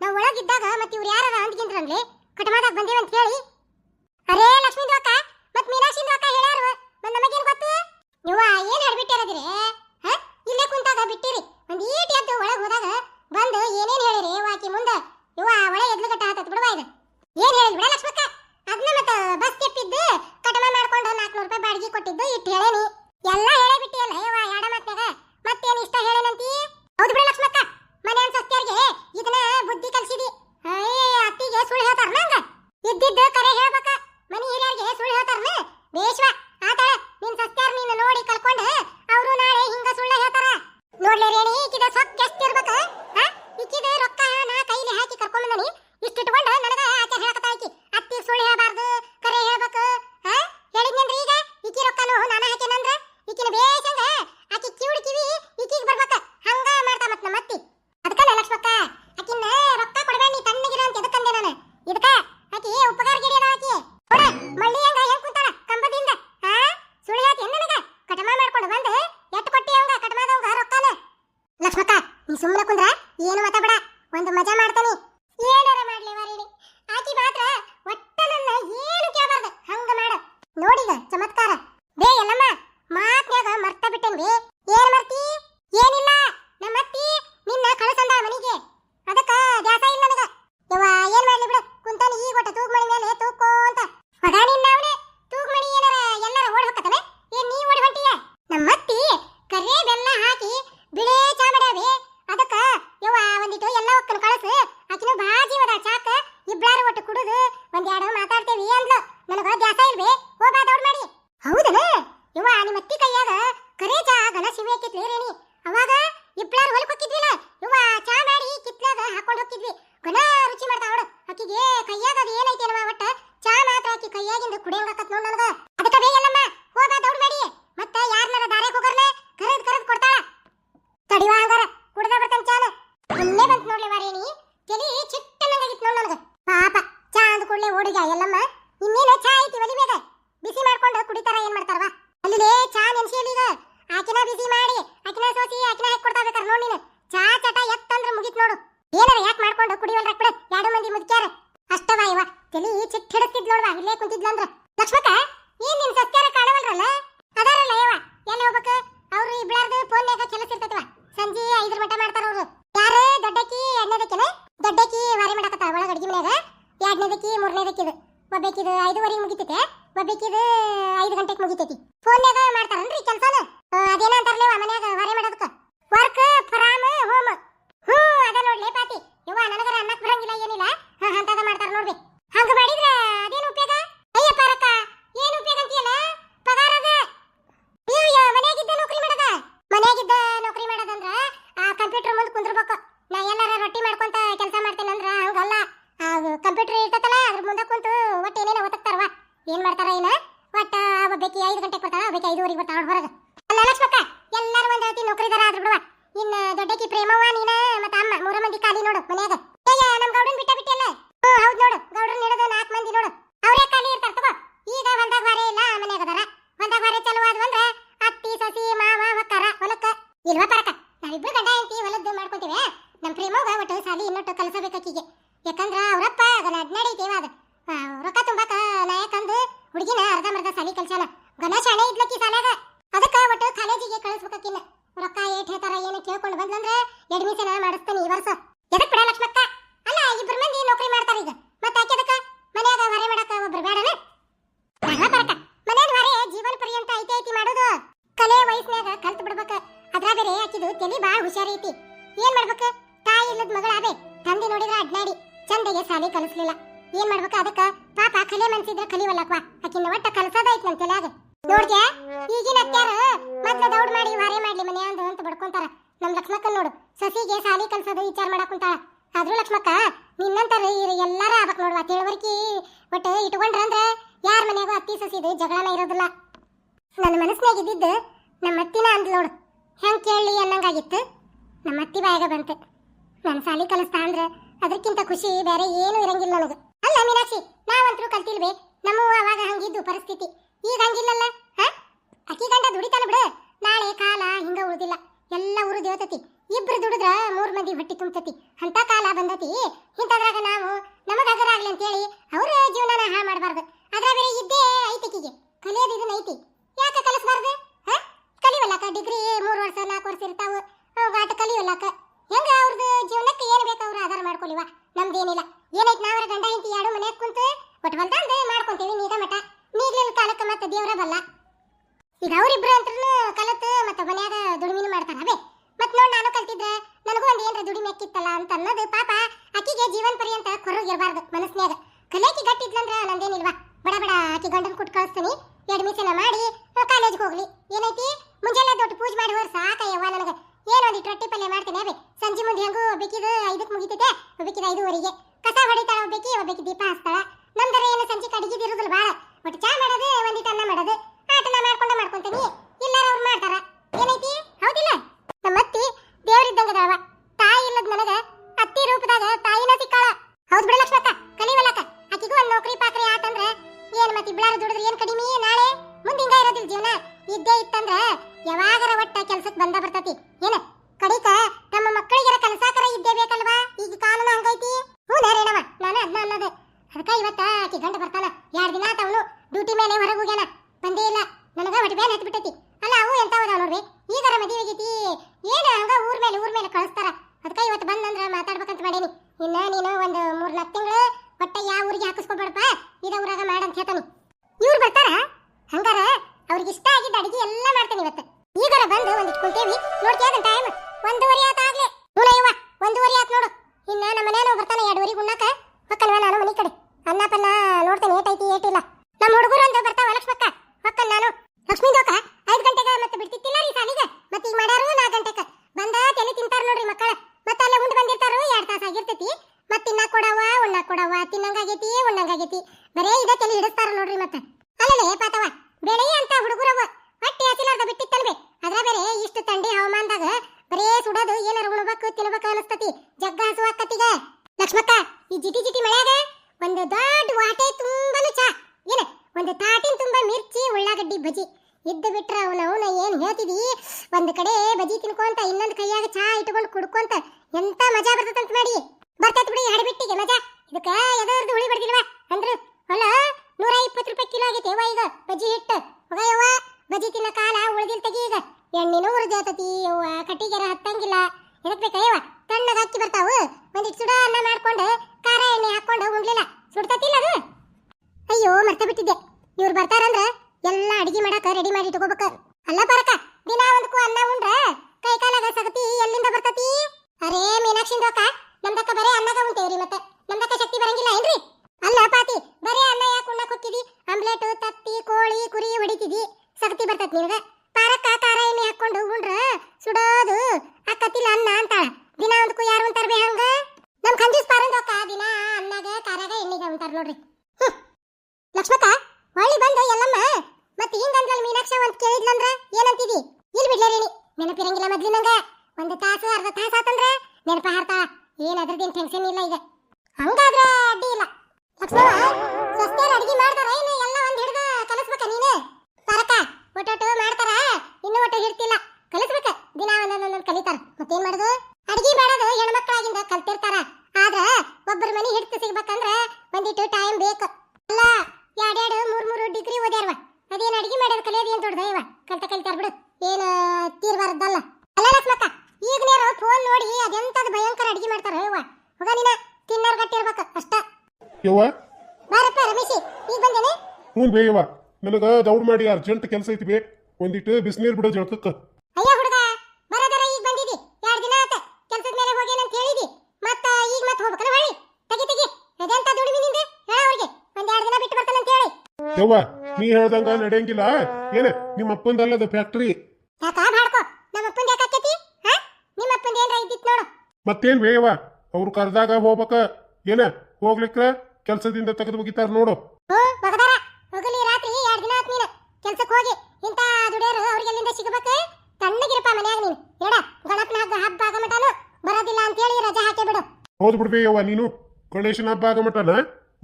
ನಾವ್ ಒಳಗಿದ್ದಾಗ ಮತ್ತೆ ಇವ್ರು ಯಾರ ಅಂದ್ಗಿಂದ್ರನ್ಲಿ ಕಟಮಾದಾಗ ಬಂದೇವಿ ಅಂತ ಹೇಳಿ. ಅರೇ ಲಕ್ಷ್ಮೀ ಅಕ್ಕ ಮತ್ ಮೀನಾಕ್ಷಿ ಅಕ್ಕ ಹೇಳ್ಯಾರು. ಮತ್ ನಮಗೇನ್ ಗೊತ್ತು? ನೀವು ಏನ್ ಹೇಳ್ಬಿಟ್ಟಿರದ್ರಿ ಇಲ್ಲೇ ಕುಂತಾಗ ಬಿಟ್ಟಿರಿ. ಒಂದ್ ಈಟ್ ಎದ್ದು ಒಳಗ್ ಹೋದಾಗ ಬಂದು ಏನೇನ್ ಹೇಳಿರಿ? ವಾಕಿ ಮುಂದ. ಇವ ಒಳ ಎದ್ಲಗಟ್ಟ ಹತ್ತತ್ ಬಿಡವಾ ಇದು? ಏನ್ ಹೇಳಿದ್ ಬಿಡ ಲಕ್ಷ್ಮಕ್ಕ? ಅದನ್ನ ಮತ್ತ ಬಸ್ ತೆಪ್ಪಿದ್ದು ಕಟಮ ಮಾಡ್ಕೊಂಡು ನಾಲ್ಕುನೂರು ರೂಪಾಯಿ ಬಾಡಿಗೆ ಕೊಟ್ಟಿದ್ದು ಇಟ್ಟು ಹೇಳೇನಿ. ಎಲ್ಲ ಹೇಳೇ ಬಿಟ್ಟಿಯಲ್ಲ ಯವ್ವ, ಯಾಡ ಮಾತ್ನಾಗ ಮತ್ತೇನ್ ಇಷ್ಟ ಹೇಳೇನಂತಿ ಹೌದು ಬಿಡ ಲಕ್ಷ್ಮಕ್ಕ ಮನೆ ಅನ್ಸಸ್ತ್ಯಾರ್ಗೆ ಇದನ್ನ ಬುದ್ಧಿ ಕಲ್ಸಿದಿ ಅಯ್ಯ ಅತ್ತಿಗೆ ಸುಳ್ಳು ಹೇಳ್ತಾರ ನಂಗ ಇದ್ದಿದ್ದು ಕರೆ ಹೇಳ್ಬೇಕ ಮನಿ ಹಿರಿಯರಿಗೆ ಸುಳ್ಳು ಹೇಳ್ತಾರನ ಬೇಶ್ವ ಆತಾಳ ನಿನ್ ಸಸ್ತ್ಯಾರ್ ನೀನು ನೋಡಿ ಕಲ್ಕೊಂಡ ಅವರು ನಾಳೆ ಹಿಂಗ ಸುಳ್ಳು ಹೇಳ್ತಾರ ನೋಡ್ಲೆ ರೇಣಿ ಈಕಿದ ಸೊಕ್ಕ ಎಷ್ಟ್ ಇರ್ಬೇಕ ಹಾ ಈಕಿದ ರೊಕ್ಕ ನಾ ಕೈಲಿ ಹಾಕಿ ಕರ್ಕೊಂಡ್ ಬಂದನಿ ಇಷ್ಟು ಇಟ್ಕೊಂಡ ನನಗ ಆಚಾರ ಹೇಳಕತ್ತ ಆಕಿ ಅತ್ತಿ ಸುಳ್ಳು ಹೇಳ್ಬಾರ್ದು ಕರೆ ಹೇಳ್ಬೇಕು ಹಾ ಹೇಳಿದ್ನಂದ್ರ ಈಗ ಈಕಿ ರೊಕ್ಕನು ನಾನ ಹಾಕೇನಂದ್ರ ಈಕಿನ ಬೇಸಂಗ ಆಕಿ ಕಿವಿಡ್ ಕಿವಿ ಈಕಿಗ್ ಬರ್ಬೇಕ ಹಂಗ ಮಾಡ್ತಾ ಮತ್ ನಮ್ಮ ಅತ್ತಿ ಅದಕ್ಕಲ್ಲ ಲಕ್ಷ್ಮಕ್ಕ ಆಕಿನ ರೊಕ್ಕ ಕೊಡಬೇಡ ನೀ ತಣ್ಣಗಿರ ಅಂತ ಎದಕ್ಕಂದೆ ನಾನು ಇದಕ್ಕ ಆಕಿ ಉಪಕಾರ ಗಿಡಿಯದ ಆಕಿ ನೋಡ ಮಳ್ಳಿ ಹಂಗ ಹೆಂಗ್ ಕುಂತಾಳ ಕಂಬದಿಂದ ಹಾ ಸುಳ್ಳು ಹೇಳ್ತಿ ಏನ್ ನನಗ ಕಟಮ ಮಾಡ್ಕೊಂಡು ಬಂದು ಎಟ್ಟು ಕೊಟ್ಟಿ ಅವಂಗ ಕಟಮಾದವಂಗ ರೊಕ್ಕನ ಲಕ್ಷ್ಮಕ್ಕ ನೀ ಸುಮ್ಮನೆ ಕುಂದ್ರ ಏನು ಮಾತಾಡ ಒಂದು ಮಜಾ ಮಾಡ್ತಾನಿ ಏನಾರ ಮಾಡ್ಲಿ ವರಿಣಿ ಆಕಿ ಮಾತ್ರ ಒಟ್ಟ ನನ್ನ ಏನು ಕೇಳಬಾರ್ದು ಹಂಗ ಮಾಡ ನೋಡಿಗ ಚಮತ್ಕಾರ ಬೇ ಎಲ್ಲಮ್ಮ ಮಾತ್ನ್ಯಾಗ ಮರ್ತ ಬಿಟ್ಟೆನ್ ಬೇ ಏನ್ ಮರ್ತಿ ಏನಿಲ್ಲ ನಮ್ಮ ಅತ್ತಿ ನಿನ್ನ ಕಳಸಂದ ಮನಿಗೆ ಅದಕ್ಕ ದ್ಯಾಸ ಇಲ್ಲ ನನಗ ಯವ್ವ ಏನ್ ಮಾಡ್ಲಿ ಬಿಡು ಕುಂತಾನ ಈಗ ಒಟ್ಟ ತೂಗ್ಮಣಿ ಮೇಲೆ ತೂಕೋ ಅಂತ ಮಗ ನಿನ್ನ ಅವನೇ ತೂಗ್ಮಣಿ ಏನಾರ ಎಲ್ಲಾರ ಓಡ್ ಹೋಗತ್ತನ ಏನ್ ನೀ ಓಡಿ ಹೊಂಟಿಯ ನಮ್ಮ ಅತ್ತಿ ಕರೆ ಬೆಲ್ಲ ಹಾಕಿ ಬಿಳೆ ಚಾ ಮಾಡ್ಯಾವೆ ಅದಕ್ಕ ಯವ್ವ ಎಲ್ಲ ಒಕ್ಕನ ಕಳಸು. ಅಕಿನ ಬಾಜಿ ಅದ ಚಾಕ. ಇಬ್ಳಾರು ಒಟ್ಟು ಕುಡುದು. ಒಂದ್ ಎರಡು ಮಾತಾಡ್ತೇವಿ ಅಂದ್ಲು. ನನಗ ದ್ಯಾಸ ಇಲ್ವೇ? ಹೋಗ ದೌಡ್ ಮಾಡಿ. ಹೌದನ? ಇವ ನಿಮ್ಮ ಅತ್ತಿ ಕೈಯಾಗ ಕರೆ ಗನ ಸಿವಿ ಹಾಕಿತ್ಲಿ ರೇಣಿ. ಅವಾಗ ಇಬ್ಳಾರು ಹೊಲಕ್ ಹೋಗಿದ್ವಿಲ್ಲ ಇವ ಚಾ ಮಾಡಿ ಕಿತ್ಲಾಗ ಹಾಕೊಂಡ್ ಹೋಗಿದ್ವಿ ಗನ ರುಚಿ ಮಾಡ್ತಾ ಅವಳು ಆಕಿಗೆ ಕೈಯಾಗ ಅದು ಏನೈತಿ ಏನವ ಒಟ್ಟ? ಚಾ ಮಾತ್ರ ಆಕಿ ಕೈಯಾಗಿಂದ ಕುಡಿಯಂಗಾಕತ್ ನೋಡ್ ನನಗ. ಅದಕ್ಕೆ ಬೇಯಲ್ಲಮ್ಮ, ಹೋಗ ದೌಡ್ ಮಾಡಿ. ಮತ್ತ ಯಾರನ್ನಾರ ದಾರೆ ಹೋಗರ್ನ ಕರೆದ್ ಕರೆದ್ ಕೊಡ್ತಾಳ ತಡಿವಾ ಹಂಗಾರ ಕುಡ್ದ ಬರ್ತಾನ ಚಾನ ಒಳ್ಳೆ ಬಂತ ನೋಡ್ಲಿ ಮಾರೇನಿ ತಲಿ ಚಿಟ್ಟನಂಗಾಗಿತ್ತು ನೋಡ್ ನನಗ ಪಾಪ ಚಾ ಅಂದ ಕೂಡಲೇ ಓಡಿಗ ಎಲ್ಲಮ್ಮ ಇನ್ನೇನ ಚಾ ಐತಿ ಒಲಿ ಮೇಲೆ ಬಿಸಿ ಮಾಡ್ಕೊಂಡು ಕುಡಿತಾರ ಏನ್ ಮಾಡ್ತಾರವಾ ಅಲ್ಲಿಲೇ ಚಾ ನೆನ್ಸಿಯಲ್ಲಿ ಈಗ ಆಕಿನ ಬಿಸಿ ಮಾಡಿ ಆಕಿನ ಸೋಸಿ ಆಕಿನ ಹಾಕಿ ಕೊಡ್ತಾ ಬೇಕಾರೆ ನೋಡ್ ನೀನು ಚಾ ಚಟ ಎತ್ತಂದ್ರ ಮುಗಿತ್ ನೋಡು ಏನಾರ ಯಾಕೆ ಮಾಡ್ಕೊಂಡು ಕುಡಿವಲ್ ಬಿಡ ಎರಡು ಮಂದಿ ಮುದ್ಕ್ಯಾರ ಅಷ್ಟವ ಇವ ತಲಿ ಚಿಟ್ಟ ಹಿಡಿಸ್ತಿದ್ ನೋಡ್ವಾ ಇಲ್ಲೇ ಕುಂತಿದ್ಲಂದ್ರ ಲಕ್ಷ್ಮಕ್ಕ ಏನ್ ನಿನ್ ಸತ್ಯಾರ ಕಾಣವಲ್ರಲ್ಲ ಅದಾರಲ್ಲ ಯವ್ವ ಎಲ್ಲಿ ಹೋಗ್ಬೇಕು ಅವ್ರು ಇಬ್ಳಾರ್ದು ಫೋನ್ಯಾಗ ಕೆಲಸ ಇರ್ತೈತವ ಸಂಜೆ ಐದರ ಮಟ ಮಾಡ್ತಾರ ಅವ್ರು ಯಾರು ದೊಡ್ಡಕ್ಕಿ ಎರಡನೇದಕ್ಕಿನ ದೊಡ್ಡಕ್ಕಿ ವಾರಿ ಮಾಡಕತ್ತಾಳ ಒಳಗ ಅಡ್ಗಿ ಮನ್ಯಾಗ ಎರಡನೇದಕ್ಕಿ ಮೂರನೇದಕ್ಕಿದು ಒಬ್ಬಾಕಿದು ಐದುವರೆಗೆ ಮುಗಿತೈತೆ ಒಬ್ಬಾಕಿದು ಐದು ಗಂಟೆಗೆ ಮುಗಿತೈತಿ ಫೋನ್ಯಾಗ ಮಾಡ್ತಾರನ್ರಿ ಕೆಲಸನ ಅದೇನ ಅಂತಾರಲ್ಲ ಮನ್ಯಾಗ ವಾರಿ ಮಾಡೋದಕ್ಕ ವರ್ಕ್ ಫ್ರಾಮ್ ಹೋಮ್ ಹ್ಞೂ ಅದ ನೋಡ್ಲಿ ಪಾತಿ ಯವ್ವ ನನಗರ ಅನ್ನಕ್ ಬರಂಗಿಲ್ಲ ಏನಿಲ್ಲ ಹಾ ನೋಡ್ರಿ. ಹಂಗ ಮಾಡಿದ್ರ ಅದೇನು ಉಪಯೋಗ? ಅಯ್ಯ ಪಾರಕ ಏನು ಉಪಯೋಗ ಅಂತೀಯಲ್ಲ? ಪಗಾರ ಅದ. ಅಯ್ಯೋ ಮನೆಯಾಗಿದ್ದ ನೌಕರಿ ಮಾಡದ? ಮನ್ಯಾಗಿದ್ದ ನೌಕರಿ ಮಾಡೋದಂದ್ರ, ಆ ಕಂಪ್ಯೂಟರ್ ಮುಂದೆ ಕುಂದ್ರಬೇಕು. ನಾ ಎಲ್ಲಾರ ರೊಟ್ಟಿ ಮಾಡ್ಕೊಂತ ಕೆಲಸ ಮಾಡ್ತೇನೆ ಮಾಡ್ತೇನಂದ್ರ ಹಂಗಲ್ಲ. ಆ ಕಂಪ್ಯೂಟರ್ ಇರ್ತತಲ್ಲ, ಅದ್ರ ಮುಂದೆ ಕುಂತು ಒಟ್ಟು ಏನೇನೋ ಓದಕ್ತಾರವ ಏನ್ ಮಾಡ್ತಾರ ಏನ? ಒಟ್ಟ ಒಬ್ಬಾಕಿ ಐದು ಗಂಟೆಗೆ ಬರ್ತಾಳ ಒಬ್ಬಾಕಿ ಐದುವರೆಗೆ ಬರ್ತಾಳ ಹೊರಗೆ. ಅಲ್ಲ, ಲಕ್ಷ್ಮಕ್ಕ, ಎಲ್ಲಾರು ಒಂದ್ ರೀತಿ ನೌಕರಿದಾರ ಆದ್ರ ಬಿಡುವ ಇನ್ನ ದೊಡ್ಡಕಿ ಪ್ರೇಮವ್ವ ನೀನ ಮತ್ತ ಅಮ್ಮ, ಮೂರ ಮಂದಿ ಖಾಲಿ ನೋಡು ಮನ್ಯಾಗ. ಕಲೆ ಮನ್ಸಿದ್ರ ಕಲಿವಲ್ಲಕ್ವಾ? ಆಕಿನ ಒಟ್ಟ ಕಲ್ಸದ ಐತ್ ಅಂತ ನೋಡ್ದ್ಯಾ ಈಗಿನ ಅತ್ಯಾರ ಮೊದ್ಲ ದೌಡ್ ಮಾಡಿ, ವಾರೆ ಮಾಡ್ಲಿ ಮನೆ ಅಂದು ಅಂತ ಬಡ್ಕೊಂತಾರ. ನಮ್ ಲಕ್ಷ್ಮಕ್ಕ ನೋಡು, ಸಸಿಗೆ ಸಾಲಿ ಕಲ್ಸೋದು ವಿಚಾರ ಮಾಡಕ್ ಕುಂತಾಳ. ಆದ್ರೂ ಲಕ್ಷ್ಮಕ್ಕ ನಿನ್ನಂತಾರ ಎಲ್ಲಾರ ಆಗಕ್ ನೋಡುವ ತಿಳುವಳಿಕೆ ಒಟ್ಟ ಇಟ್ಕೊಂಡ್ರ ಅಂದ್ರೆ ಯಾರ ಮನೆಗೂ ಅತ್ತಿ ಸಸಿದು ಜಗಳನ ಇರೋದಿಲ್ಲ. ನನ್ನ ಮನಸ್ಸಿನಾಗ ಇದ್ದಿದ್ದು ನಮ್ಮ ಅತ್ತಿನ ಅಂದ್ ನೋಡು. ಹೆಂಗ್ ಕೇಳಲಿ ಅನ್ನಂಗಾಗಿತ್ತು. ನಮ್ಮ ಅತ್ತಿ ಬಾಯಾಗ ಬಂತು. ನನ್ನ ಸಾಲಿ ಕಲಿಸ್ತಾ ಅಂದ್ರ ಅದಕ್ಕಿಂತ ಖುಷಿ ಬೇರೆ ಏನು ಇರಂಗಿಲ್ಲ ನನಗೆ ಅಲ್ಲ ಮೀನಾಕ್ಷಿ, ನಾವಂತರೂ ಕಲ್ತಿಲ್ವೇ? ನಮ್ಮ ಅವಾಗ ಹಂಗಿದ್ದು ಪರಿಸ್ಥಿತಿ. ಈಗ ಹಂಗಿಲ್ಲಲ್ಲ? ಹಾ? ಅಕ್ಕಿ ಗಂಡ ದುಡಿತಾನ ಬಿಡು. ನಾಳೆ ಕಾಲ ಹಿಂಗ ಉಳ್ದಿಲ್ಲ. ಎಲ್ಲ ಊರು ದೇವತತಿ. ಇಬ್ರು ದುಡಿದ್ರ ಮೂರ್ ಮಂದಿ ಹೊಟ್ಟಿ ತುಂಬತತಿ. ಅಂತ ಕಾಲ ಬಂದತಿ. ಇಂಥದ್ರಾಗ ನಾವು ನಮಗ ಹಗರ ಆಗ್ಲಿ ಅಂತೇಳಿ ಅವ್ರ ಜೀವನನ ಹಾ ಮಾಡಬಾರ್ದು. ಅದ್ರ ಬೇರೆ ಇದ್ದೇ ಐತಿಕಿಗೆ ಕಲಿಯೋದು ಇದನ್ನ ಐತಿ. ಯಾಕೆ ಕಲಿಸ್ಬಾರ್ದು? ಹ? ಕಲಿವಲ್ಲಕ ಡಿಗ್ರಿ ಮೂರು ವರ್ಷ, ನಾಲ್ಕು ವರ್ಷ ಇರ್ತಾವ. ಆಟ ಹೆಂಗ ಅವ್ರದ್ದು ಜೀವನಕ್ಕೆ ಏನು ಬೇಕು ಅವ್ರು ಆಧಾರ ಮಾಡ್ಕೊಲಿವ ನಮ್ದೇನಿಲ್ಲ ಏನೈತಿ ನಾವರ ಗಂಡ ಹೆಂಡತಿ ಎರಡು ಮನ್ಯಾಗ ಕುಂತು ಒಟ್ಟು ಹೊಲ್ದಂದು ಮಾಡ್ಕೊಂತೀವಿ ನೀಗ ಮಠ. ನೀರ್ಲಿಲ್ಲ ಕಾಲಕ್ಕೆ ಮತ್ತೆ ದೇವ್ರ ಬಲ್ಲ. ಈಗ ಅವರಿಬ್ರು ಅಂತ್ರೂ ಕಲತ್ ಮತ್ತೆ ಮನ್ಯಾಗ ದುಡಿಮಿನ ಮಾಡ್ತಾರ ಬೇ. ಮತ್ ನೋಡ್ ನಾನು ಕಲ್ತಿದ್ರೆ ನನಗೂ ಒಂದ್ ಏನ್ರ ದುಡಿಮೆ ಅಕ್ಕಿತ್ತಲ್ಲ ಅಂತ ಅನ್ನೋದು ಪಾಪ. ಅಕ್ಕಿಗೆ ಜೀವನ ಪರ್ಯಂತ ಕೊರಗಿರ್ಬಾರ್ದು ಮನಸ್ನ್ಯಾಗ. ಕಲೆಕಿ ಗಟ್ಟಿದ್ಲಂದ್ರ ನಂದೇನಿಲ್ವಾ? ಬಡ ಬಡ ಆಕಿ ಗಂಡನ್ ಕುಟ್ ಕಳಿಸ್ತೀನಿ. ಅಡ್ಮಿಷನ್ ಮಾಡಿ ಕಾಲೇಜ್ಗೆ ಹೋಗ್ಲಿ. ಏನೈತಿ? ಮುಂಜಾನೆ ದೊಡ್ಡ ಪೂಜೆ ಮಾಡಿ ಹೋರ್ ಸಾಕಯ್ಯವ್ವ ನನಗೆ. ಏನೊಂದಿಟ್ಟು ರೊಟ್ಟಿ ಪಲ್ಯ ಮಾಡ್ತೀನಿ ಅವೆ ಸಂಜೆ ಮುಂದೆ ಹೆಂಗೂ ಒಬ್ಬಕಿದು ಐದಕ್ಕೆ ಮುಗಿತೈತೆ. ಒಬ್ಬಕಿದು ಐದುವರೆಗೆ. ಕಸ ಹೊಡಿತಾಳ, ಒಬ್ಬಕಿ ಒಬ್ಬಕಿ ದೀಪ ಹಚ್ತಾಳ. ನಮ್ದರ ಏನು ಸಂಜೆ ಅಡಿಗೆ ಇರುದಿಲ್ಲ ಬಾಳ. ಒಟ್ಟು ಚಾ ಮಾಡೋದು ಒಂದಿಟ್ಟು ಅನ್ನ ಮಾಡೋದು, ಆಟನ ಮಾಡ್ಕೊಂಡ ಮಾಡ್ಕೊಂತೀನಿ. ಇಲ್ಲಾರ ಅವ್ರು ಮಾಡ್ತಾರ. ಏನೈತಿ? ಹೌದಿಲ್ಲ? ನಮ್ಮ ಅತ್ತಿ ದೇವ್ರಿದ್ದಂಗದವ ತಾಯಿ ಇಲ್ಲದ ನನಗ ಅತ್ತಿ ರೂಪದಾಗ ತಾಯಿನ ಸಿಕ್ಕಾಳ. ಹೌದು ಬಿಡ ಲಕ್ಷ್ಮಕ್ಕ ಕಲಿವಲ್ಲಕ ಆಕಿಗೂ ಒಂದು ನೌಕರಿ ಪಾಕ್ರಿ ಆತಂದ್ರ ಏನ್ ಮತ್ತೆ ಇಬ್ಳಾರು ದುಡಿದ್ರೆ ಏನ್ ಕಡಿಮೆ ನಾಳೆ? ಮುಂದೆ ಹಿಂಗ ಇರೋದಿಲ್ಲ ಜೀವನ. ಇದ್ದೇ ಇತ್ತಂದ್ರ ಯಾವಾಗರ ಒಟ್ಟ ಕೆಲ್ಸಕ್ಕೆ ಬಂದ ಬರ್ತತಿ ಏನ ಕಡಿಕ ತಮ್ಮ ಮಕ್ಕಳಿಗೆರ ಕನಸಾಕರ ಇದ್ದೇ ಬೇಕಲ್ವಾ ಈಗ ಕಾನೂನು ಹಂಗೈತಿ ಹ್ಞೂ ನೇರೇನವ ನಾನು ಅದ್ನ ಅನ್ನೋದು ಅದಕ್ಕ ಇವತ್ತ ಆಕಿ ಗಂಡ ಬರ್ತಾನ ಎರಡ್ ದಿನ ಆತವನು ಡ್ಯೂಟಿ ಮೇಲೆ ಹೊರಗೆ ಹೋಗ್ಯಾನ ಬಂದೇ ಇಲ್ಲ ನನಗ ಹೊಟ್ಟೆ ಬೇನೆ ಹತ್ತಿ ಬಿಟ್ಟೈತಿ ಅಲ್ಲ ಅವು ಎಂತಾವದ ನೋಡ್ರಿ ಈಗರ ಮದುವೆ ಆಗೈತಿ ಏನ ಹಂಗ ಊರ್ ಮೇಲೆ ಊರ್ ಮೇಲೆ ಕಳಿಸ್ತಾರ ಅದಕ್ಕ ಇವತ್ತು ಬಂದಂದ್ರ ಮಾತಾಡ್ಬೇಕಂತ ಮಾಡೀನಿ ಇನ್ನ ನೀನು ಒಂದು ಮೂರ್ ನಾಲ್ಕು ತಿಂಗಳು ಒಟ್ಟ ಯಾವ ಊರಿಗೆ ಹಾಕಿಸ್ಕೊಬೇಡಪ್ಪ ಇದ ಊರಾಗ ಮಾಡಂತ ಹೇಳ್ತಾನಿ ಇವ್ರು ಬರ್ತಾರ ಹಂಗಾರ ಅವ್ರಿಗೆ ಇಷ್ಟ ಆಗಿದ್ದ ಅಡಿಗೆ ಎಲ್ಲ ಮಾಡ್ತೇನೆ ಇವತ್ತು ಈಗರ ಬಂದು ಒಂದಿಟ್ಟು ಕುಂತೇವಿ ನೋಡ್ತೀಯ ಟೈಮ್ ಒಂದೂವರೆ ಆತ ಆಗ್ಲೇ ನೋಡಯ್ಯವ್ವ ಒಂದೂವರೆ ಆತ್ ನೋಡು ಇನ್ನ ನಮ್ಮ ಮನೇನು ಬರ್ತಾನೆ ಎರಡುವರೆಗೆ ಉಣ್ಣಾಕ ಹೊಕ್ಕಲ್ವ ನಾನು ಮನೆ ಕಡೆ ಅನ್ನ ಪನ್ನ ನೋಡ್ತೇನೆ ಏಟೈತಿ ಏಟಿಲ್ಲ ನಮ್ಮ ಹುಡುಗರು ಅಂತ ಬರ್ತಾವ ಲಕ್ಷ್ಮಕ್ಕ ಹೊಕ್ಕಲ್ ನಾನು ಲಕ್ಷ್ಮೀ ದೋಕ ಐದು ಗಂಟೆಗೆ ಮತ್ತೆ ಬಿಡ್ತಿತ್ತಿಲ್ಲ ರೀ ಸಾಲಿಗೆ ಮತ್ತೆ ಈಗ ಮಾಡ್ಯಾರು ನಾಲ್ಕು ಗಂಟೆಗೆ ಬಂದ ತಲೆ ತಿಂತಾರ ನೋಡ್ರಿ ಮಕ್ಕಳ ಮತ್ತೆ ಅಲ್ಲೇ ಉಂಡು ಬಂದಿರ್ತಾರು ಎರಡು ತಾಸು ಆಗಿರ್ತೈತಿ ಮತ್ತೆ ತಿನ್ನಕ್ ಕೊಡವ ಉಣ್ಣಕ್ ಕೊಡವ ತಿನ್ನಂಗಾಗೈತಿ ಉಣ್ಣಂಗಾಗೈತಿ ಬರೇ ಇದ ತಲೆ ಹಿಡಿಸ್ತಾರ ನೋಡ್ರಿ ಮತ್ತೆ ಅಲ್ಲಲೇ ಪಾತವ ಬೆಳೆ ಅಂತ ಹುಡುಗರವ ಹೊಟ್ಟೆ ಹಸಿಲಾರ್ದ ಬಿಟ್ಟಿತ್ತಲ್ವೇ ಅದ್ರ ಬೇರೆ ಇಷ್ಟು ತಂಡಿ ಹವಾಮಾನದಾಗ ಬರೇ ಸುಡೋದು ಏನಾರ ಉಣ್ಬೇಕು ತಿನ್ಬೇಕು ಅನಸ್ತತಿ ಜಗ್ಗ ಹಸು ಆಕತಿಗ ಲಕ್ಷ್ಮಕ್ಕ ಈ ಜಿಟಿ ಜಿಟಿ ಮಳ್ಯಾಗ ಒಂದು ದೊಡ್ಡ ವಾಟೆ ತುಂಬಾನು ಚಾ ಏನ ಒಂದು ತಾಟಿನ ತುಂಬಾ ಮಿರ್ಚಿ, ಉಳ್ಳಾಗಡ್ಡಿ ಬಜಿ ಇದ್ದು ಬಿಟ್ರ ಅವನ ಅವನ ಏನು ಹೇಳ್ತಿದಿ? ಒಂದ್ ಕಡೆ ಬಜಿ ತಿನ್ಕೊಂತ ಇನ್ನೊಂದು ಕೈಯಾಗ ಚಾ ಇಟ್ಕೊಂಡು ಕುಡ್ಕೊಂತ ಎಂತ ಮಜಾ ಬರ್ತದಂತ ಮಾಡಿ ಬರ್ತೈತ್ ಬಿಡಿ ಹಡಬಿಟ್ಟಿಗೆ ಮಜಾ. ಇದಕ್ಕ ಎದರ್ದು ಹುಳಿ ಬಡ್ದಿಲ್ವಾ ಅಂದ್ರು, ಅಲ್ಲ, ನೂರ ಇಪ್ಪತ್ತು ರೂಪಾಯಿ ಕಿಲೋ ಆಗೈತೆ ಯವ್ವ ಈಗ ಬಜಿ ಹಿಟ್ಟು. ಹೋಗಯ್ಯವ್ವ ಬಜ್ಜಿ ತಿನ್ನ ಕಾಲ ಉಳಿದಿಲ್ ತೆಗಿ ಈಗ. ಎಣ್ಣಿನೂ ಉರ್ದೇತತಿ ಯವ್ವ, ಕಟ್ಟಿಗೆರ ಹತ್ತಂಗಿಲ್ಲ. ಎದಕ್ ಬೇಕಯ್ಯವ್ವ ತಣ್ಣಗೆ ಅಕ್ಕಿ ಬರ್ತಾವು. ಒಂದಿಟ್ಟು ಸುಡ ಅನ್ನ ಮಾಡ್ಕೊಂಡು, ಖಾರ ಎಣ್ಣೆ ಹಾಕೊಂಡು ಉಣ್ಲಿಲ್ಲ. ಸುಡ್ತತಿಲ್ಲ ಅದು? ಅಯ್ಯೋ ಮರ್ತ ಬಿಟ್ಟಿದ್ದೆ ಇವ್ರು ಬರ್ತಾರಂದ್ರ ಎಲ್ಲ ಅಡಿಗೆ ಮಾಡಾಕ ರೆಡಿ ಮಾಡಿ ಇಟ್ಕೋಬೇಕ. ಅಲ್ಲ ಬರಕ ದಿನ ಒಂದಕ್ಕೂ ಅನ್ನ ಉಂಡ್ರ? ಕೈ ಕಾಲಾಗ ಸಗತಿ ಎಲ್ಲಿಂದ ಬರ್ತತಿ? ಅರೇ ಮೀನಾಕ್ಷಿ ಅಕ್ಕ ನಮ್ದಕ್ಕ ಬರೇ ಅನ್ನಗ ಉಂಟೇವ್ರಿ ಮತ್ತೆ. ನಮ್ದಕ್ಕ ಶಕ್ತಿ ಬರಂಗಿಲ್ಲ ಏನ್ರಿ? ಅಲ್ಲ ಪಾತಿ, ಬರೇ ಅನ್ನ ಯಾಕೆ ಉಣ್ಣಕ್ ಹೊಕ್ಕಿದಿ ಆಮ್ಲೆಟ್, ತತ್ತಿ, ಕೋಳಿ, ಕುರಿ ಹೊಡಿತಿದಿ? ಸಗತಿ ಬರ್ತತ್ ನಿನಗ? ಪಾರಕ್ಕ ಖಾರ ಎಣ್ಣೆ ಹಾಕೊಂಡು ಉಂಡ್ರ? ಸುಡೋದು ಅಕ್ಕತಿಲ್ಲ ಅನ್ನ ಅಂತಾಳ. ದಿನ ಒಂದಕ್ಕೂ ಯಾರು ಅಂತಾರ ಬೇ ಹಂಗ? ನಮ್ ಕಂಜೂಸ್ ಅಕ್ಕ ದಿನ ಅನ್ನಗ, ಖಾರಾಗ ಎಣ್ಣಿಗ ಅಂತಾರ ನೋಡ್ರಿ ಹ್ಮ್. ಲಕ್ಷ್ಮಕ್ಕ ಹೊಳ್ಳಿ ಬಂದ ಎಲ್ಲಮ್ಮ ಮತ್ತೆ ಹಿಂಗಂದ್ರಲ್ ಮೀನಾಕ್ಷ ಅಂತ ಕೇಳಿದ್ಲಂದ್ರ ಏನಂತಿದಿ ಇಲ್ ಬಿಡ್ಲೇ ರೇಣಿ ನೆನಪಿರಂಗಿಲ್ಲ ಮೊದ್ಲಿನಂಗ ಒಂದು ತಾಸು ಅರ್ಧ ತಾಸು ಆತಂದ್ರ ನೆನಪ ಹಾರ್ತಾಳ ಏನ್ ಅದ್ರದ್ದೇನ್ ಟೆನ್ಷನ್ ಇಲ್ಲ ಈಗ ಹಂಗಾದ್ರ ಅಡ್ಡಿ ಇಲ್ಲ ಲಕ್ಷ್ಮವ್ವ ಸ್ವಸ್ಥರ ಅಡಿಗೆ ಮಾಡ್ತಾರ ಏನು ಎಲ್ಲ ಒಂದ್ ಹಿಡ್ದ ಕಲಿಸ್ಬೇಕ ನೀನು ಪರಕ ಒಟ್ಟೊಟ್ಟು ಮಾಡ್ತಾರ ಇನ್ನೂ ಒಟ್ಟು ಹಿಡ್ತಿಲ್ಲ ಕಲಿಸ್ಬೇಕ ದಿನ ಒಂದೊಂದೊಂದೊಂದು ಕಲಿತಾರ ಮತ್ತೇನ್ ಮಾಡುದು ಅಡಿಗೆ ಮಾಡೋದು ಹೆಣ್ಮಕ್ಳಾಗಿಂದ ಕಲ್ತಿರ್ತಾರ ಆದ್ರ ಒಬ್ಬರ ಮನೆ ಹಿಡ್ತು ಸಿಗ್ಬೇಕಂದ್ರ ಒಂದಿಟ್ಟು ಟೈಮ್ ಬೇಕು ಅಲ್ಲ ಎರಡೆರಡು ಮೂರ್ ಮೂರು ಡಿಗ್ರಿ ಓದ್ಯಾರವ ಅದೇನ್ ಅಡಿಗೆ ಮಾಡೋದು ಕಲಿಯೋದು ಏನ್ ದೊಡ್ಡದ ಇವ ಕಲ್ತ ಕಲಿತಾರ ಬಿಡು ಏನ್ ತೀರ್ಬಾರ್ದಲ್ಲ ಅಲ್ಲ ಲಕ್ಷ್ಮಕ್ಕ ಈಗ ನೀರು ಫೋನ್ ನೋಡಿ ಅದೆಂತದ್ ಭಯಂಕರ ಅಡಿಗೆ ಮಾಡ್ತಾರ ಇವ ಹೋಗ ನೀನ ತಿನ್ನೋರ್ ಗಟ್ಟಿ ಇರ್ಬೇಕು ಅಷ್ಟ ಯವ್ವ ಬಾರಪ್ಪ ರಮೇಶಿ ಈಗ ಬಂದೇನೆ? ಹ್ಞೂ ಬೇಯವ್ವ ನನಗ ದೌಡ್ ಮಾಡಿ ಅರ್ಜೆಂಟ್ ಕೆಲಸ ಐತಿ ಬೇ. ಒಂದಿಟ್ಟು ಬಿಸಿನೀರು ಬಿಡೋ ಜಳಕಕ್ಕ. ಅಯ್ಯ ಹುಡುಗ ಬರೋದರ ಈಗ ಬಂದಿದಿ. ಎರಡು ದಿನ ಆತ. ಕೆಲಸದ ಮೇಲೆ ಹೋಗೇನಂತ ಹೇಳಿದಿ. ಮತ್ತ ಈಗ ಮತ್ತೆ ಹೋಗ್ಬೇಕನ ಹೊಳ್ಳಿ. ತೆಗಿ ತೆಗಿ. ಅದೆಂತ ದುಡಿಮೆ ನಿಂದೆ? ಹೇಳ ಅವ್ರಿಗೆ. ಒಂದ್ ಎರಡ್ ದಿನ ಬಿಟ್ಟು ಬರ್ತಾನಂತ ಹೇಳಿ. ಯವ್ವ ನೀ ಹೇಳ್ದಂಗ ನಡೆಯಂಗಿಲ್ಲ. ಏನ ನಿಮ್ಮ ಅಪ್ಪಂದಲ್ಲದ ಫ್ಯಾಕ್ಟ್ರಿ ಯಾಕ ಬಾಡ್ಕೋ ನಮ್ಮ ಅಪ್ಪಂದ ಯಾಕೆ ಆಕ್ಕೇತಿ ಹಾ? ನಿಮ್ಮ ಅಪ್ಪಂದ ಏನ್ರ ಇದ್ದಿತ್ತು ನೋಡು. ಮತ್ತೇನ್ ಬೇಯವ್ವ ಅವ್ರು ಕರ್ದಾಗ ಹೋಗ್ಬೇಕ. ಏನ ಹೋಗ್ಲಿಕ್ಕ ಕೆಲ್ಸದಿಂದ ತೆಗೆದು ಹೋಗಿದ್ದಾರೆ ನೋಡು. ಬಗದಾರ ಹೋಗಲಿ ರಾತ್ರಿ ಎರಡು ದಿನ ಆತ್ ನೀನು. ಕೆಲ್ಸಕ್ಕೆ ಹೋಗಿ ಇಂತ ದುಡಿಯೋರು ಅವ್ರಿಗೆ ಎಲ್ಲಿಂದ ಸಿಗಬೇಕು? ತಣ್ಣಗಿರಪ್ಪ ಮನ್ಯಾಗ ನೀನು. ಎಡ ಗಣಪನ ಹಬ್ಬ ಹಬ್ಬ ಆಗ ಮಟನು ಬರೋದಿಲ್ಲ ಅಂತೇಳಿ ರಜೆ ಹಾಕಿ ಬಿಡು. ಹೋದ್ ನೀನು. ಗಣೇಶನ ಹಬ್ಬ ಆಗಮಟನ?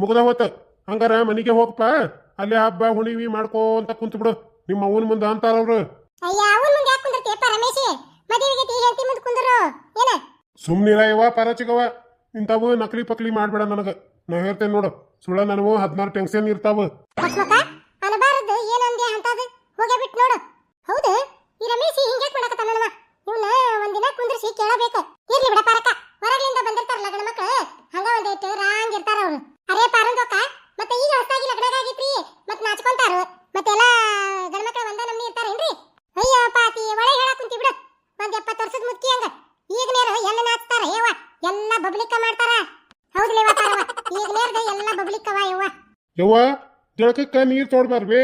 ಮುಗದ ಹೋತ. ಹಂಗಾರ ಮನೆಗೆ ಹೋಗಪ್ಪ ಅಲ್ಲೇ ಹಬ್ಬ ಹುಣಿವಿ ಮಾಡ್ಕೋಂತ ಕುಂತು ಬಿಡು. ನಿಮ್ಮ ಅವನ ಮುಂದೆ ಅಂತಾರ ಅವ್ರು. ಅಯ್ಯ ಅವನ್ ಮುಂದೆ ಯಾಕೆ ಕುಂದಿರ್ತೀಯಪ್ಪ ರಮೇಶಿ? ಮದುವೆಗೆ ತೀ ಹೇಳ್ತಿ ಮುಂದೆ ಕುಂದರು. ಏನ? ಸುಮ್ನಿರ ಇವ ಪರಚಿಗವ ಇಂಥವು ನಕಲಿ ಪಕ್ಲಿ ಮಾಡ್ಬೇಡ ನನಗೆ. ನಾ ಹೇಳ್ತೇನೆ ನೋಡು ಸುಳ್ಳ ನನವು ಹದಿನಾರು ಟೆನ್ಷನ್ ಇರ್ತಾವ. ಹೌದು ಈ ರಮೇಶ್ ಹಿಂಗೆ ಮಾಡಕತ್ತಾನವ ಇವ್ನ ಒಂದಿನ ಕುಂದ್ರಿಸಿ ಕೇಳಬೇಕು ಇರ್ಲಿ ಬಿಡ ಪಾರಕ ಹೊರಗ್ಲಿಂದ ಬಂದಿರ್ತಾರಲ್ಲ ಗಂಡ ಮಕ್ಳು ಹಂಗ ಒಂದಿಟ್ಟು ರಾಂಗ್ ಇರ್ತಾರ ಅವ್ರು ಅರೇ ಪಾರಂದೋಕ ಮತ್ತೆ ಈಗ ಹೊಸದಾಗಿ ಲಗ್ನ ಆಗೈತ್ರಿ ಮತ್ ನಾಚ್ಕೊಂತಾರು ಮತ್ತೆಲ್ಲ ಗಂಡ ಮಕ್ಳು ಒಂದ ನಮ್ನಿ ಇರ್ತಾರೇನ್ರಿ ಅಯ್ಯ ಪಾತಿ ಒಳಗೆ ಹೇಳಕ್ ಕುಂತಿ ಬಿಡು ಒಂದ್ ಎಪ್ಪತ್ತು ವರ್ಷದ ಮುದ್ಕಿ ಹಂಗ ಈಗ ನೇರು ಎಲ್ಲ ನಾಚ್ತಾರ ಯವ್ವ ಎಲ್ಲ ಬಬ್ಲಿಕ್ಕ ಮಾಡ್ತಾರ ಹೌದ್ಲೇವ ತಾರವ ಈಗ ನೇರ್ದ ಎಲ್ಲ ಬಬ್ಲಿಕ್ಕವ ಯವ್ವ, ಜಳಕಕ್ಕ ನೀರ್ ತೋಡ್ಬಾರ್ವಿ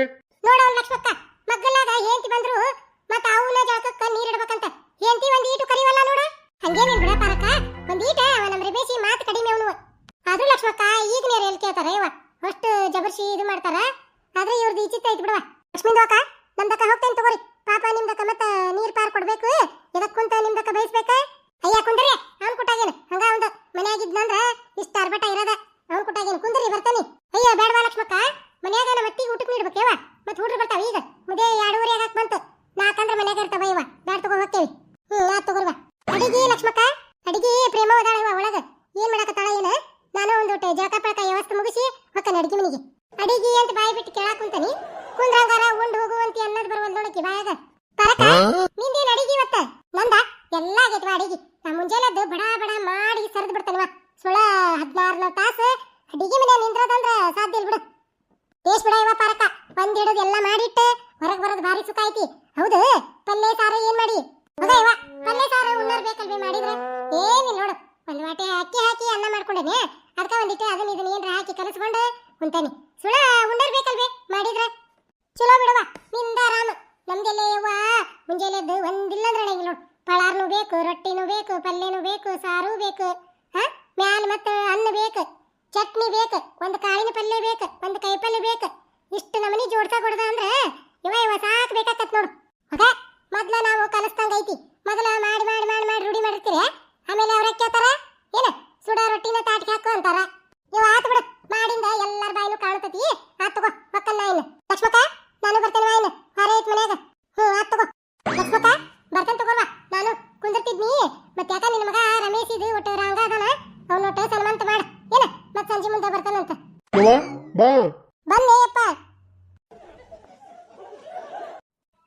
ನೋಡವ್ ಲಕ್ಷ್ಮಕ್ಕ ಮಗ್ಗಲಾಗ ಹೇಂತಿ ಬಂದ್ರು ಮತ್ತ ಅವನ ಜಳಕಕ್ಕ ನೀರ್ ಇಡ್ಬೇಕಂತ. ಹೆಂಡ್ತಿ ಒಂದ್ ಈಟು ಕರಿವಲ್ಲ ನೋಡ. ಹಂಗೇನಿಲ್ ಬಿಡ ಪಾರಕ ಒಂದ್ ಈಟ ನಮ್ ರಿಬೇಸಿ ಮಾತು ಕಡಿಮೆ ಅವನು. ಆದ್ರೂ ಲಕ್ಷ್ಮಕ್ಕ ಈಗ ನೀರ್ ಎಲ್ ಕೇಳ್ತಾರ ಯವ್ವ? ಅಷ್ಟು ಜಬರ್ಸಿ ಇದು ಮಾಡ್ತಾರ. ಆದ್ರೆ ಇವ್ರದ್ದು ಈಚಿತ್ತ ಐತಿ ಬಿಡವ ಲಕ್ಷ್ಮೀದೋಕ ನಮ್ದಕ್ಕ ಹೋಗ್ತೇನೆ ತಗೋರಿ. ಪಾಪ ನಿಮ್ದಕ್ಕ ಮತ್ತ ನೀರ್ ಪಾರ್ ಕೊಡ್ಬೇಕು. ಇದಕ್ ಕುಂತ ನಿಮ್ದಕ್ಕ ಬಯಸ್ಬೇಕ ಅಯ್ಯ, ಕುಂದ್ರಿ. ಅವ್ನ್ ಕುಟ್ಟಾಗೇನು ಹಂಗ ಒಂದು ಮನೆಯಾಗಿದ್ನಂದ್ರ ಇಷ್ಟ ಅರ್ಬಟ ಇರದ. ಅವ್ನ್ ಕುಟ್ಟಾಗೇನು ಕುಂದ್ರಿ, ಬರ್ತಾನಿ. ಬೇಡವಾ ಲಕ್ಷ್ಮಕ್ಕ? ಮನ್ಯಾಗ ನಮ್ಮ ಅತ್ತಿಗೆ ಊಟಕ್ಕೆ ನೀಡ್ಬೇಕೇವ ಮತ್ತೆ ಹುಡ್ರು ಬರ್ತಾವ ಈಗ? ಮುದೇ ಎರಡೂವರೆ ಆಗಕ್ಕೆ ಬಂತು ನಾಕಂದ್ರ ಮನ್ಯಾಗ ಇರ್ತಾವ ಇವ ಬ್ಯಾಡ್ ತಗೋ ಹೋಗ್ತೇವಿ ಹ್ಮ್ ನಾ ತಗೋರ್ವ ಅಡಿಗೆ ಲಕ್ಷ್ಮಕ್ಕ ಅಡಿಗೆ ಪ್ರೇಮ ಅದಾಳ ಇವ ಒಳಗ ಏನ್ ಮಾಡಕತ್ತಾಳ ಏನ ನಾನು ಒಂದು ಜಳಕ ಪಳಕ ವ್ಯವಸ್ಥೆ ಮುಗಿಸಿ ಹೊಕ್ಕನ ಅಡಿಗೆ ಮನಿಗೆ ಅಡಿಗೆ ಅಂತ ಬಾಯಿ ಬಿಟ್ಟು ಕೇಳಾಕ್ ಕುಂತಾನಿ ಕುಂದ್ರಂಗಾರ ಉಂಡ್ ಹೋಗುವಂತಿ ಅನ್ನೋದು ಬರುವಲ್ ನೋಡಕಿ ಬಾಯಾಗ ಪರಕ ನಿಂದೇನ್ ಅಡಿಗೆ ಇವತ್ತ ನಂದ ಎಲ್ಲ ಆಗೈತ್ವ ಅಡಿಗೆ ನಾ ಮುಂಜಾನೆದ್ದು ಬಡ ಬಡ ಮಾಡಿ ಸರಿದು ಬಿಡ್ತಾನವ ಸುಳ ಹದಿನಾರು ತಾಸು ಅಡಿಗೆ ಮನೆ ನಿಂದ್ರದಂದ್ರ ಸಾಧ್ಯ ಇಲ್ಲ ಬಿಡು ದೇಶ್ ಬಿಡ ಇವ ಪಾರಕ ಒಂದ್ ಹಿಡದ್ ಎಲ್ಲ ಮಾಡಿಟ್ಟು ಭಾರಿ ಸುಖ ಐತಿ. ಹೌದು, ಪಲ್ಲೆ ಸಾರು ಏನ್ ಮಾಡಿ? ಮಗ ಪಲ್ಯ ಸಾರು ಉಣ್ಣರ್ ಬೇಕಲ್ವೇ ಮಾಡಿದ್ರೆ? ಏನಿಲ್ಲ ನೋಡು, ಒಂದ್ ವಾಟೆ ಅಕ್ಕಿ ಹಾಕಿ ಅನ್ನ ಮಾಡ್ಕೊಂಡೇನೆ. ಅದಕ್ಕ ಒಂದಿಟ್ಟು ಅದನ್ನ ಇದನ್ನ ಹಾಕಿ ಕಲಸ್ಕೊಂಡು ಉಂತಾನಿ ಸುಳ ಉಣ್ಣರ್ ಬೇಕಲ್ವೇ ಮಾಡಿದ್ರೆ? ಚಲೋ ಬಿಡವ ನಿಂದ ಆರಾಮ. ನಮ್ದೆಲ್ಲ ಯವ್ವ ಮುಂಜಾನೆ ಎದ್ದು ಒಂದಿಲ್ಲ ಅಂದ್ರೆ ನಡೆಯಂಗಿಲ್ಲ ನೋಡು. ಪಳಾರ್ನು ಬೇಕು, ರೊಟ್ಟಿನೂ ಬೇಕು ಪಲ್ಯನೂ ಬೇಕು, ಸಾರು ಬೇಕು. ಹಾ? ಮ್ಯಾಲ ಮತ್ತೆ ಅನ್ನ ಬೇಕು. ಚಟ್ನಿ ಬೇಕು, ಒಂದು ಕಾಳಿನ ಪಲ್ಲೆ ಬೇಕು, ಒಂದು ಕೈ ಪಲ್ಲೆ ಬೇಕು. ಇಷ್ಟು ನಮನಿ ಜೋಡ್ಸಾ ಕೊಡ್ದ ಅಂದ್ರೆ ಇವ ಇವ ಸಾಕ್ ಬೇಕಾಕತ್ ನೋಡು ಮಗ ಮೊದ್ಲ ನಾವು ಕಲಿಸ್ದಂಗ ಐತಿ ಮೊದಲ ಮಾಡಿ ಮಾಡಿ ಮಾಡಿ ಮಾಡಿ ರೂಢಿ ಮಾಡಿರ್ತೀರಿ ಆಮೇಲೆ ಅವ್ರ ಕೇಳ್ತಾರ ಏನ ಸುಡ ರೊಟ್ಟಿನ ತಾಟಿಗೆ ಹಾಕು ಅಂತಾರ ಇವ ಆತ್ ಬಿಡು ಮಾಡಿಂದ ಎಲ್ಲಾರ ಬಾಯಿನೂ ಕಾಣ್ತತಿ ಆತ್ ತಗೋ ಮಕ್ಕನ್ನ ಇನ್ನು ಲಕ್ಷ್ಮಕ್ಕ ನಾನು ಬರ್ತೇನೆ ವಾ ಇನ್ನು ಹೊರ ಐತ್ ಮನ್ಯಾಗ ಹ್ಞೂ ಆತ್ ತಗೋ ಲಕ್ಷ್ಮಕ್ಕ ಬರ್ತೇನೆ ತಗೋರ್ವ ನಾನು ಕುಂದಿರ್ತಿದ್ನಿ ಮತ್ತೆ ಯಾಕ ನಿನ್ನ ಮಗ ರಮೇಶ್ ಇದು ಒಟ್ಟು ರಂಗ ಅದಾನ ಅವ್ನ ಒಟ್ಟು ಸನ್ಮಂತ ಮಾಡ. ಏನ? ಮತ್ ಸಂಜೆ ಮುಂದೆ ಬರ್ತಾನಂತ. ಯವ್ವ ಬಾ. ಬಂದೇಯಪ್ಪ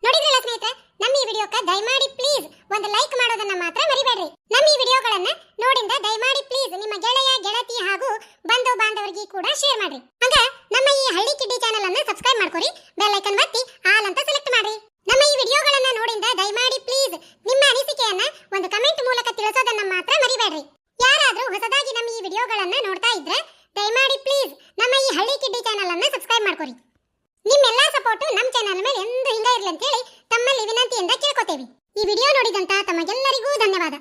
ನೋಡಿದ್ರಲ್ಲ ಸ್ನೇಹಿತರೆ ನಮ್ಮ ಈ ವಿಡಿಯೋಕ್ಕೆ ದಯಮಾಡಿ ಪ್ಲೀಸ್ ಒಂದು ಲೈಕ್ ಮಾಡೋದನ್ನ ಮಾತ್ರ ಮರಿಬೇಡ್ರಿ. ನಮ್ಮ ಈ ವಿಡಿಯೋಗಳನ್ನ ನೋಡಿಂದ ದಯಮಾಡಿ ಪ್ಲೀಸ್ ನಿಮ್ಮ ಗೆಳೆಯ ಗೆಳತಿ ಹಾಗೂ ಬಂಧು ಬಾಂಧವರಿಗೆ ಕೂಡ ಶೇರ್ ಮಾಡ್ರಿ. ಹಂಗ ನಮ್ಮ ಈ ಹಳ್ಳಿ ಕಿಡ್ಡಿ ಚಾನೆಲ್ ಅನ್ನ ಸಬ್ಸ್ಕ್ರೈಬ್ ಮಾಡ್ಕೊರಿ ಬೆಲ್ ಐಕನ್ ಒತ್ತಿ ಆಲ್ ಅಂತ ಸೆಲೆಕ್ಟ್ ಮಾಡ್ರಿ. ನಮ್ಮ ಈ ವಿಡಿಯೋಗಳನ್ನ ನೋಡಿಂದ ದಯಮಾಡಿ ಪ್ಲೀಸ್ ನಿಮ್ಮ ಅನಿಸಿಕೆಯನ್ನ ಒಂದು ಕಮೆಂಟ್ ಮೂಲಕ ತಿಳಿಸೋದನ್ನ ಮಾತ್ರ ಮರಿಬೇಡ್ರಿ. ದಯಮಾಡಿ ಪ್ಲೀಸ್ ನಮ್ಮ ಈ ಹಳ್ಳಿ ಕಿಡ್ಡಿ ಚಾನೆಲ್ ಅನ್ನು ಸಬ್ಸ್ಕ್ರೈಬ್ ಮಾಡ್ಕೊರಿ. ನಿಮ್ಮೆಲ್ಲ ಸಪೋರ್ಟ್ ನಮ್ಮ ಚಾನಲ್ ಮೇಲೆ ಎಂದು ಹಿಂಗ ಇರಲಿ ಅಂತ ಹೇಳಿ ತಮ್ಮಲ್ಲಿ ವಿನಂತಿಯಿಂದ ಕೇಳ್ಕೊತೇವೆ. ಈ ವಿಡಿಯೋ ನೋಡಿದಂತ ತಮಗೆಲ್ಲರಿಗೂ ಧನ್ಯವಾದ.